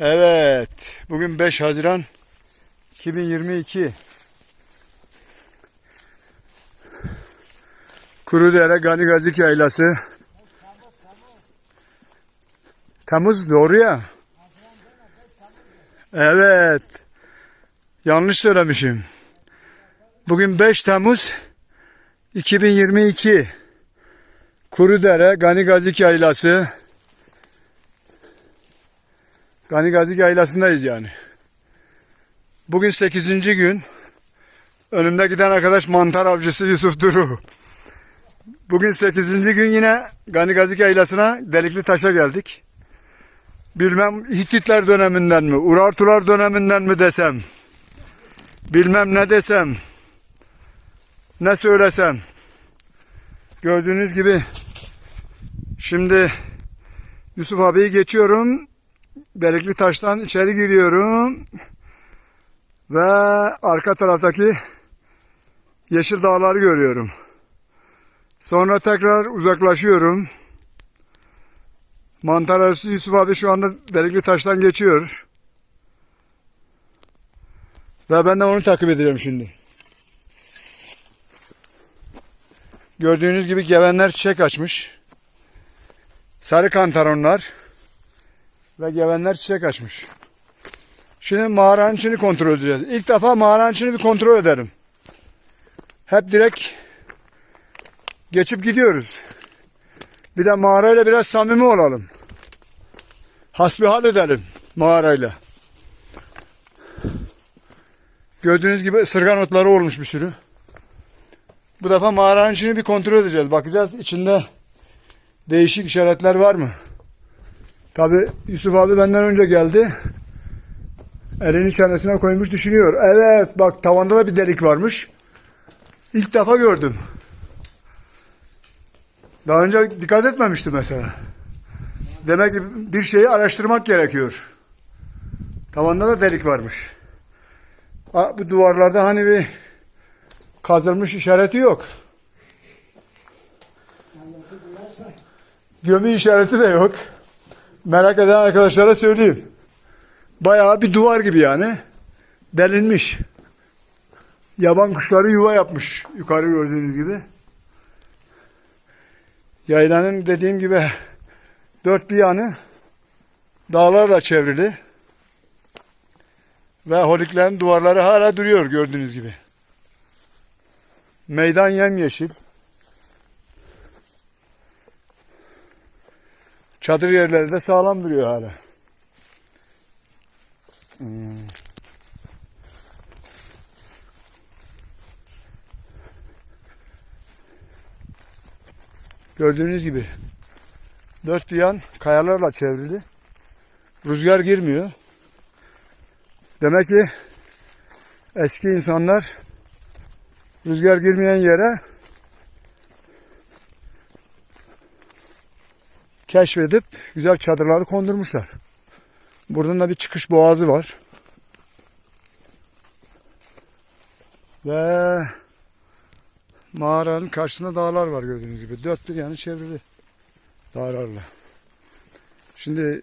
Evet. Bugün 5 Haziran 2022. Kurudere Gani Gazik Yaylası. Temmuz doğru ya. Evet. Yanlış söylemişim. Bugün 5 Temmuz 2022. Kurudere Gani Gazik Yaylası. Gani Gazik Yaylası'ndayız yani. Bugün 8. gün. Önümde giden arkadaş mantar avcısı Yusuf Duru. Bugün 8. gün yine Gani Gazik Yaylası'na Delikli Taş'a geldik. Bilmem Hititler döneminden mi, Urartular döneminden mi desem. Bilmem ne desem. Ne söylesem. Gördüğünüz gibi şimdi Yusuf abiyi geçiyorum. Delikli taştan içeri giriyorum. Ve arka taraftaki yeşil dağları görüyorum. Sonra tekrar uzaklaşıyorum. Mantar arası Yusuf abi şu anda delikli taştan geçiyor. Ve ben de onu takip ediyorum şimdi. Gördüğünüz gibi gevenler çiçek açmış. Sarı kantaronlar ve gevenler çiçek açmış. Şimdi mağaranın içini kontrol edeceğiz. İlk defa mağaranın içini bir kontrol ederim. Hep direkt geçip gidiyoruz. Bir de mağarayla biraz samimi olalım. Hasbihal edelim mağarayla. Gördüğünüz gibi ısırgan otları olmuş bir sürü. Bu defa mağaranın içini bir kontrol edeceğiz. Bakacağız içinde değişik işaretler var mı? Tabi Yusuf abi benden önce geldi. Elini çenesine koymuş düşünüyor. Evet bak tavanda da bir delik varmış. İlk defa gördüm. Daha önce dikkat etmemiştim mesela. Demek ki bir şeyi araştırmak gerekiyor. Tavanda da delik varmış. Bu duvarlarda hani bir kazılmış işareti yok. Gömü işareti de yok. Merak eden arkadaşlara söyleyeyim. Bayağı bir duvar gibi yani. Delinmiş. Yaban kuşları yuva yapmış. Yukarı gördüğünüz gibi. Yaylanın dediğim gibi dört bir yanı dağlarla çevrili. Ve holiklerin duvarları hala duruyor gördüğünüz gibi. Meydan yemyeşil. Çadır yerleri de sağlam duruyor hala. Hmm. Gördüğünüz gibi dört bir yan kayalarla çevrili. Rüzgar girmiyor. Demek ki eski insanlar rüzgar girmeyen yere keşfedip güzel çadırları kondurmuşlar. Buradan da bir çıkış boğazı var. Ve mağaranın karşısında dağlar var gördüğünüz gibi. Dört bir yanı çevrili dağlarla. Şimdi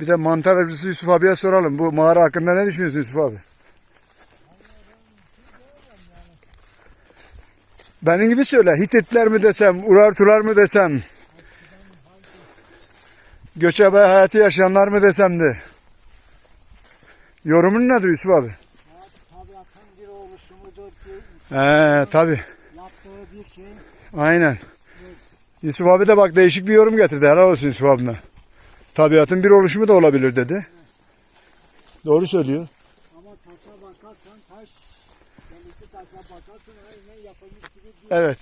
bir de mantar avcısı Yusuf abiye soralım. Bu mağara hakkında ne düşünüyorsun Yusuf abi? Benim gibi söyle. Hititler mi desem, Urartular mı desem, göçebe hayatı yaşayanlar mı desem de. Yorumun nedir Yusuf abi? Tabiatın bir oluşu mudur ki He tabi. yaptığı bir şey Aynen. Yusuf abi de bak değişik bir yorum getirdi. Helal olsun Yusuf abime. Tabiatın bir oluşumu da olabilir dedi. Doğru söylüyor. ama taşa bakarsan taş delikli taşa bakarsan aynen yapılmış gibi bir Evet.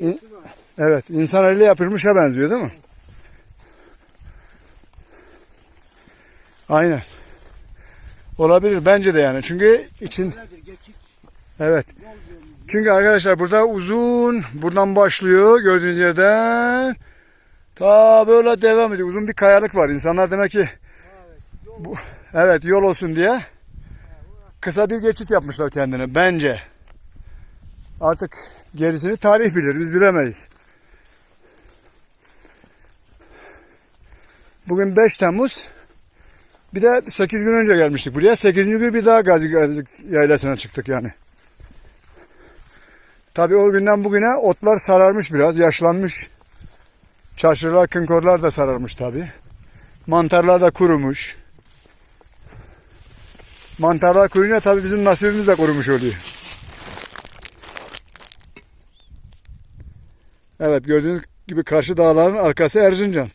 şeysi var. Evet. İnsan eliyle yapılmışa benziyor değil mi? Aynen. Olabilir bence de yani. Çünkü için evet. Çünkü arkadaşlar burada uzun buradan başlıyor gördüğünüz yerden ta böyle devam ediyor. Uzun bir kayalık var. İnsanlar demek ki yol evet yol olsun diye kısa bir geçit yapmışlar kendine bence. Artık gerisini tarih bilir. Biz bilemeyiz. Bugün 5 Temmuz Bir de 8 gün önce gelmiştik buraya. 8. gün bir daha Gazi Gazi yaylasına çıktık yani. Tabii o günden bugüne otlar sararmış biraz, yaşlanmış. Çarşırlar, kınkorlar da sararmış tabii. Mantarlar da kurumuş. Mantarlar kuruyunca tabii bizim nasibimiz de kurumuş oluyor. Evet gördüğünüz gibi karşı dağların arkası Erzincan.